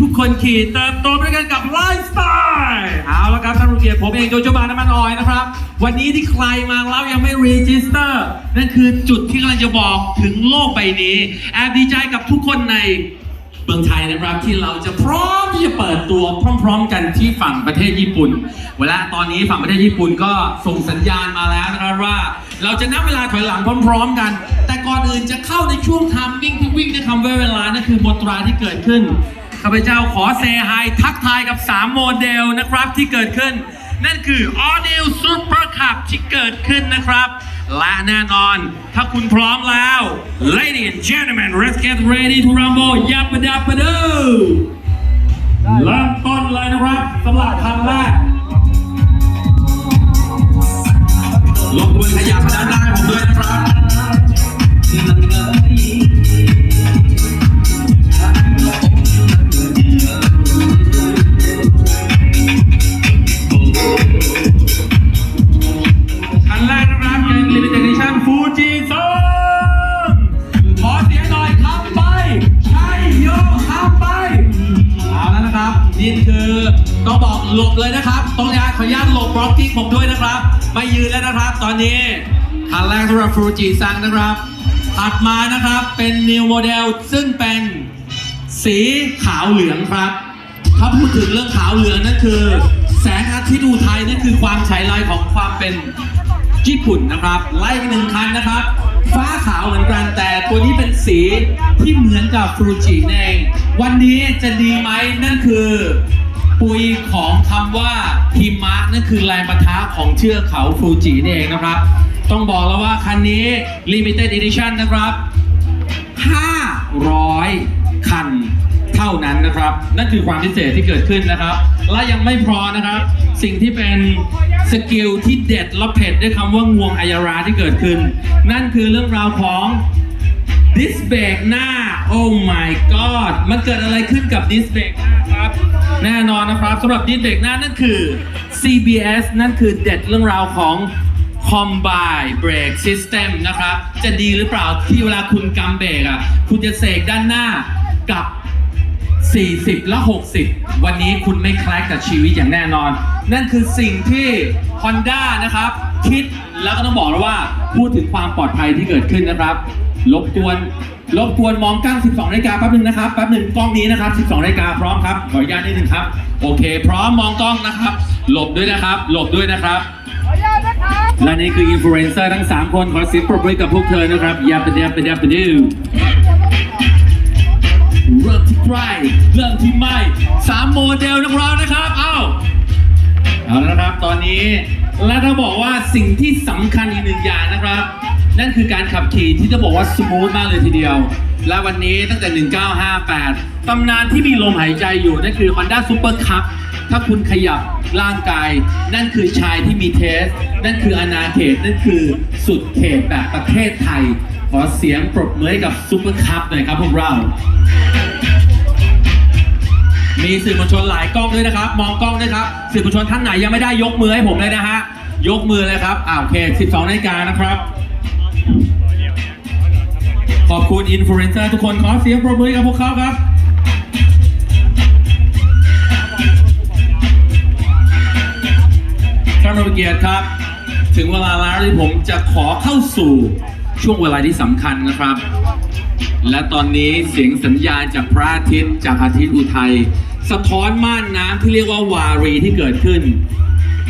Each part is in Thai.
ทุกคนขี่เติบโตไปด้วยกันกับไลฟ์สไตล์เอาละครับท่านผู้เกียรติผมเองโจโจบาน้ำมันออยนะครับ วันนี้ที่ใครมาแล้วยังไม่รีจิสเตอร์นั่นคือจุดที่กำลังจะบอกถึงโลกใบนี้ แอบดีใจกับทุกคนในเมืองไทยนะครับที่เราจะพร้อมที่จะเปิดตัวพร้อม ๆ กันที่ฝั่งประเทศญี่ปุ่น เวลาตอนนี้ฝั่งประเทศญี่ปุ่นก็ส่งสัญญาณมาแล้วนะครับว่า เราจะนับเวลาถอยหลังพร้อม ๆ กัน อื่นจะเข้าในช่วงทามมิ่งที่วิ่งด้วยคำว่าเวลานั่นคือบทตราที่เกิดขึ้นข้าพเจ้าขอเซฮายทักทายกับ 3 โมเดลนะครับที่เกิดขึ้น นั่นคือ All New Super Cup ที่เกิดขึ้นนะครับ และแน่นอน ถ้าคุณพร้อมแล้ว Ladies and gentlemen let's get ready to rumble ยับปะดับปะดูเริ่มต้นเลยนะครับสำหรับคันแรกลงบนขยับมาด้านหน้า นี่คือต้องบอกหลบเลยนะครับ ต้องยาขออนุญาตหลบบล็อกกิ้งผมด้วยนะครับ ไม่ยืนแล้วนะครับ ตอนนี้คันแรกสำหรับฟูจิซังนะครับถัดมานะครับเป็น New Model ซึ่งเป็นสีขาวเหลืองครับ ถ้าพูดถึงเรื่องขาวเหลืองนั่นคือ แสงอาทิตย์อุทัยนั่นคือความฉายไลของความเป็นญี่ปุ่นนะครับ ไล่ไปหนึ่งคันนะครับ ฟ้าขาวเหมือนกันแต่ตัวนี้เป็นสีที่เหมือนกับฟูจินั่นเอง วันนี้จะดีไหมนั่นคือ ปุยของคำว่าทิมะนั่นคือแรงประทะของเชือกเขาฟูจินี่เองนะครับ ต้องบอกแล้วว่าคันนี้ Limited Edition นะครับ 500 คัน ท่านั้นนะครับ นั่นคือความพิเศษที่เกิดขึ้นนะครับ และยังไม่พอนะครับ สิ่งที่เป็นสกิลที่เด็ดและเผ็ดด้วยคำว่างวงอายาราที่เกิดขึ้น นั่นคือเรื่องราวของดิสเบกหน้า โอ้ my god มันเกิดอะไรขึ้นกับดิสเบกหน้าครับ แน่นอนนะครับสำหรับดิสเบกหน้านั่นคือ CBS นั่นคือเด็ดเรื่องราวของ Combine Brake System นะครับ จะดีหรือเปล่าที่เวลาคุณกำเบรกอะ คุณจะเสกด้านหน้ากับ 40 และ 60 วันนี้คุณไม่แคลกกับชีวิตอย่างแน่นอน นั่นคือสิ่งที่ Honda นะครับ คิดแล้วก็ต้องบอกแล้วว่าพูดถึงความปลอดภัยที่เกิดขึ้นนะครับรบกวนรบกวนมองกล้อง 12นาฬิกาแป๊บหนึงนะครับแป๊บหนึ่งกล้องนี้นะครับ 12นาฬิกาพร้อมครับขออนุญาตนิดนึงครับ โอเค พร้อมมองกล้องนะครับ หลบด้วยนะครับ หลบด้วยนะครับ และนี่คืออินฟลูเอนเซอร์ทั้ง 3 คนขอเสียงปรบมือกับพวกเธอนะครับยับเป็นยับเป็นยับเป็นดิวเริ่มที่ ใครเริ่มที่ไม่สามโมเดลนักร้องนะครับเอ้าเอาแล้วนะครับตอนนี้และถ้าบอกว่าสิ่งที่สำคัญอีกหนึ่งอย่างนะครับ นั่นคือการขับขี่ที่จะบอกว่าสมูทมากเลยทีเดียว และวันนี้ตั้งแต่ 1958 ตำนานที่มีลมหายใจอยู่ นั่นคือ Honda Super Cup ถ้าคุณขยับร่างกาย นั่นคือชายที่มีเทส นั่นคืออนาเขต นั่นคือสุดเขตแบบประเทศไทย ขอเสียงปรบมือให้กับซูเปอร์คัพหน่อยครับพวกเรา มีสื่อมวลชนหลายกล้องด้วยนะครับ มองกล้องด้วยครับ สื่อมวลชนท่านไหนยังไม่ได้ยกมือให้ผมเลยนะฮะ ยกมือเลยครับอ่าโอเค 12นาฬิกานะครับ ขอบคุณอินฟลูเอนเซอร์ทุกคนขอเสียงปรบมือให้กับพวกเขาครับท่านผู้เกียรติครับ ถึงเวลาแล้วที่ผมจะขอเข้าสู่ช่วงเวลาที่สำคัญนะครับ และตอนนี้เสียงสัญญาณจากพระอาทิตย์จากอาทิตย์อุทัย สะท้อนม่านน้ำที่เรียกว่าวารีที่เกิดขึ้น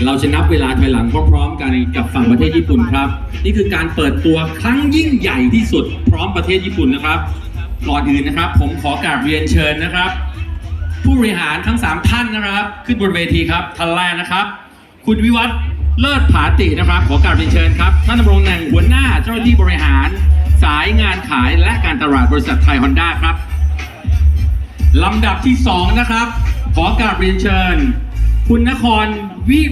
เราจะนับเวลาถอยหลังพร้อมๆกันกับฝั่งประเทศญี่ปุ่นครับ นี่คือการเปิดตัวครั้งยิ่งใหญ่ที่สุดพร้อมประเทศญี่ปุ่นนะครับก่อนอื่นนะครับ ผมขอกราบเรียนเชิญนะครับ ผู้บริหารทั้ง 3 ท่านนะครับ ขึ้นบนเวทีครับท่านแรกนะครับ คุณวิวัฒน์เลิศผาตินะครับ ขอกราบเรียนเชิญครับท่านดำรงตำแหน่งหัวหน้าเจ้าหน้าที่บริหาร สายงานขายและการตลาดบริษัทไทยฮอนด้าครับลำดับที่ 2 นะครับ ขอกราบเรียนเชิญ คุณนครวิ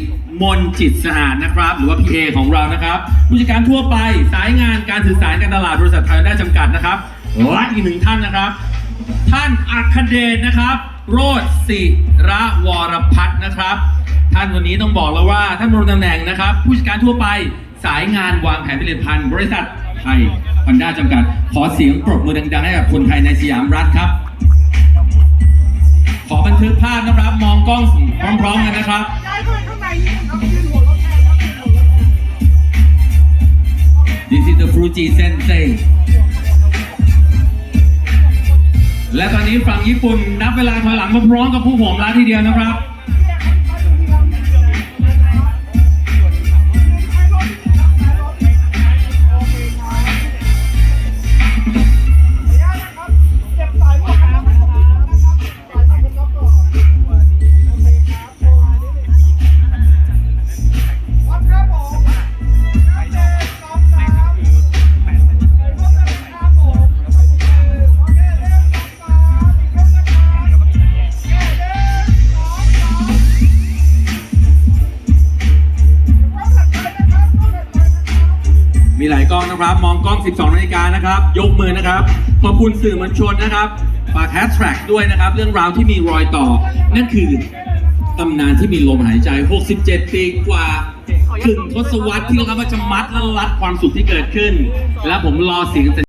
มลจิตสะอาดนะครับ หรือว่า PA ของเรานะครับผู้จัดการทั่วไปสายงานการสื่อสารการตลาดบริษัทไทยฮอนด้าจำกัดนะครับและอีกหนึ่งท่านนะครับ ท่านอัคเดชนะครับ โรดศิระวรพัฒน์นะครับ ท่านวันนี้ต้องบอกแล้วว่าท่านดำรงตำแหน่งนะครับ ผู้จัดการทั่วไปสายงานวางแผนผลิตภัณฑ์บริษัท ไทยฮอนด้าจำกัด ขอเสียงปรบมือดังๆให้กับคนไทยในสยามรัฐครับ ขอบันทึกภาพนะครับ มองกล้องพร้อมๆกันนะครับย้ายเข้าไปข้างในนี่แทนครับยืนหัวรถแทน This is the Fuji Sensei และตอนนี้ฝั่งญี่ปุ่นนับเวลาถอยหลังพร้อมๆกับผู้ผมแล้วทีเดียวนะครับ มีหลายกล้องนะครับ มองกล้อง 12 นาฬิกานะครับ ยกมือนะครับ ขอบคุณสื่อมวลชนนะครับฝากแฮชแท็กด้วยนะครับ เรื่องราวที่มีรอยต่อ นั่นคือตำนานที่มีลมหายใจ 67 ปีกว่าถึงทศวรรษที่เราจะมัดและรัดความสุขที่เกิดขึ้น และผมรอเสียง